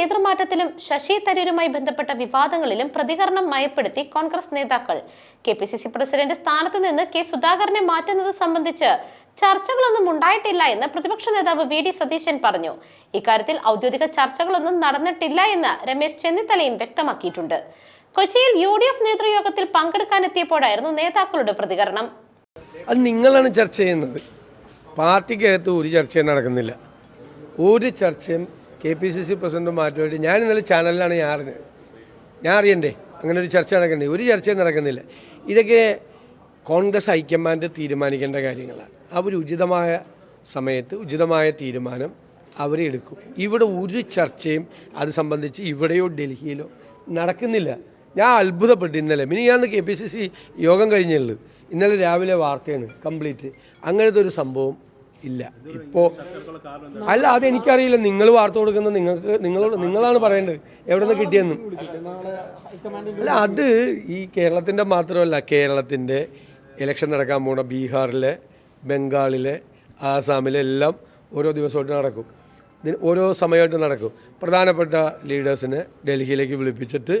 നേതൃമാറ്റത്തിലും ശശി തരൂരുമായി ബന്ധപ്പെട്ട വിവാദങ്ങളിലും പ്രതികരണം മയപ്പെടുത്തി കോൺഗ്രസ് നേതാക്കൾ. K P C C president സ്ഥാനത്ത് നിന്ന് കെ സുധാകരനെ മാറ്റുന്നത് സംബന്ധിച്ച് ചർച്ചകളൊന്നും ഉണ്ടായിട്ടില്ല എന്ന് പ്രതിപക്ഷ നേതാവ് വി ഡി സതീശൻ പറഞ്ഞു. ഇക്കാര്യത്തിൽ ഔദ്യോഗിക ചർച്ചകളൊന്നും നടന്നിട്ടില്ല എന്ന് രമേശ് ചെന്നിത്തലയും വ്യക്തമാക്കിയിട്ടുണ്ട്. കൊച്ചിയിൽ യു ഡി എഫ് നേതൃയോഗത്തിൽ പങ്കെടുക്കാനെത്തിയപ്പോഴായിരുന്നു നേതാക്കളുടെ പ്രതികരണം. അത് നിങ്ങളാണ് ചർച്ച ചെയ്യുന്നത്. പാർട്ടിക്കകത്ത് ഒരു ചർച്ചയും നടക്കുന്നില്ല. ഒരു ചർച്ചയും K P C C president മാറ്റുമായിട്ട് ഞാൻ ഇന്നലെ ചാനലിലാണ് ഞാൻ അറിഞ്ഞത്. ഞാൻ അറിയണ്ടേ? അങ്ങനെ ഒരു ചർച്ച നടക്കണ്ടേ ഒരു ചർച്ചയും നടക്കുന്നില്ല. ഇതൊക്കെ കോൺഗ്രസ് ഹൈക്കമാൻഡ് തീരുമാനിക്കേണ്ട കാര്യങ്ങളാണ്. അവർ ഉചിതമായ സമയത്ത് ഉചിതമായ തീരുമാനം അവരെടുക്കും ഇവിടെ ഒരു ചർച്ചയും അത് സംബന്ധിച്ച് ഇവിടെയോ ഡൽഹിയിലോ നടക്കുന്നില്ല. ഞാൻ അത്ഭുതപ്പെട്ടു ഇന്നലെ. മിനിയാന്ന് കെ പി സി സി യോഗം കഴിഞ്ഞുള്ളൂ. ഇന്നലെ രാവിലെ വാർത്തയാണ് കംപ്ലീറ്റ്. അങ്ങനത്തെ ഒരു സംഭവം ഇല്ല. ഇപ്പോൾ അല്ല അത് എനിക്കറിയില്ല നിങ്ങൾ വാർത്ത കൊടുക്കുന്നത് നിങ്ങൾക്ക് നിങ്ങളോട് നിങ്ങളാണ് പറയേണ്ടത്. എവിടെ നിന്ന് കിട്ടിയെന്ന്. അല്ല അത് ഈ കേരളത്തിന്റെ മാത്രമല്ല. കേരളത്തിന്റെ ഇലക്ഷൻ നടക്കാൻ പോണ ബീഹാറിലെ ബംഗാളിലെ ആസാമിലെ എല്ലാം ഓരോ ദിവസമായിട്ട് നടക്കും. ഓരോ സമയമായിട്ട് നടക്കും. പ്രധാനപ്പെട്ട ലീഡേഴ്സിനെ ഡൽഹിയിലേക്ക് വിളിപ്പിച്ചിട്ട്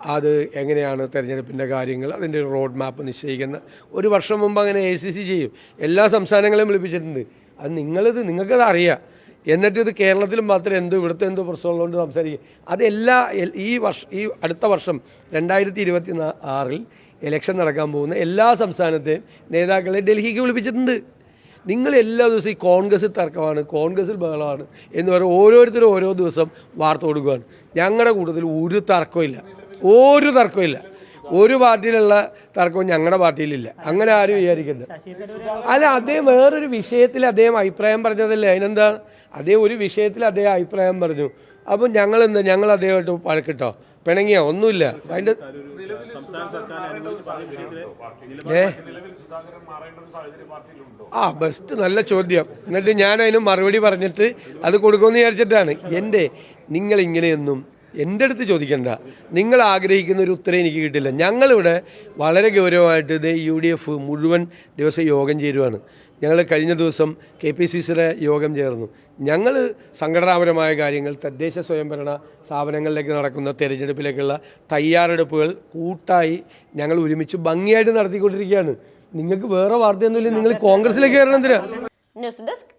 അത് എങ്ങനെയാണ് തെരഞ്ഞെടുപ്പിന്റെ കാര്യങ്ങൾ അതിന്റെ റോഡ് മാപ്പ് നിശ്ചയിക്കുന്ന ഒരു വർഷം മുമ്പ് അങ്ങനെ എ സി സി ചെയ്യും. എല്ലാ സംസ്ഥാനങ്ങളെയും വിളിപ്പിച്ചിട്ടുണ്ട്. അത് നിങ്ങളിത് നിങ്ങൾക്കത് അറിയാം. എന്നിട്ട് ഇത് കേരളത്തിൽ മാത്രം എന്തോ ഇവിടുത്തെ എന്തോ പ്രശ്നമുള്ളതുകൊണ്ട് സംസാരിക്കുക അതെല്ലാ ഈ വർഷം ഈ അടുത്ത വർഷം രണ്ടായിരത്തി ഇരുപത്തി ആറിൽ ഇലക്ഷൻ നടക്കാൻ പോകുന്ന എല്ലാ സംസ്ഥാനത്തെയും നേതാക്കളെ ഡൽഹിക്ക് വിളിപ്പിച്ചിട്ടുണ്ട്. നിങ്ങൾ എല്ലാ ദിവസവും ഈ കോൺഗ്രസിൽ തർക്കമാണ് കോൺഗ്രസിൽ ബഹളമാണ് എന്ന് പറഞ്ഞ് ഓരോരുത്തരും ഓരോ ദിവസം വാർത്ത കൊടുക്കുകയാണ് ഞങ്ങളുടെ കൂട്ടത്തിൽ ഒരു തർക്കമില്ല ഒരു തർക്കമില്ല ഒരു പാർട്ടിയിലുള്ള തർക്കവും ഞങ്ങളുടെ പാർട്ടിയിലില്ല. അങ്ങനെ ആരും വിചാരിക്കരുത്. അല്ല അദ്ദേഹം വേറൊരു വിഷയത്തിൽ അദ്ദേഹം അഭിപ്രായം പറഞ്ഞതല്ലേ? അതിനെന്താണ് അദ്ദേഹം ഒരു വിഷയത്തിൽ അദ്ദേഹം അഭിപ്രായം പറഞ്ഞു. അപ്പം ഞങ്ങൾ എന്താ ഞങ്ങൾ അദ്ദേഹമായിട്ട് പഴക്കിട്ടോ പിണങ്ങിയ? ഒന്നുമില്ല. അതിന്റെ ഏ? ആ ബെസ്റ്റ് നല്ല ചോദ്യം. എന്നിട്ട് ഞാൻ അതിന് മറുപടി പറഞ്ഞിട്ട് അത് കൊടുക്കുമെന്ന് വിചാരിച്ചിട്ടാണ്. എന്റെ നിങ്ങൾ ഇങ്ങനെയൊന്നും എന്റെ അടുത്ത് ചോദിക്കേണ്ട. നിങ്ങൾ ആഗ്രഹിക്കുന്ന ഒരു ഉത്തരം എനിക്ക് കിട്ടില്ല. ഞങ്ങളിവിടെ വളരെ ഗൗരവമായിട്ട് ഇത് യു ഡി എഫ് മുഴുവൻ ദിവസം യോഗം ചേരുവാണ്. ഞങ്ങൾ കഴിഞ്ഞ ദിവസം കെ പി സി സിയുടെ യോഗം ചേർന്നു. ഞങ്ങൾ സംഘടനാപരമായ കാര്യങ്ങൾ തദ്ദേശ സ്വയംഭരണ സ്ഥാപനങ്ങളിലേക്ക് നടക്കുന്ന തെരഞ്ഞെടുപ്പിലേക്കുള്ള തയ്യാറെടുപ്പുകൾ കൂട്ടായി ഞങ്ങൾ ഒരുമിച്ച് ഭംഗിയായിട്ട് നടത്തിക്കൊണ്ടിരിക്കുകയാണ്. നിങ്ങൾക്ക് വേറെ വാർത്തയൊന്നുമില്ല. നിങ്ങൾ കോൺഗ്രസിലേക്ക് കയറണം എന്തിനാ? News desk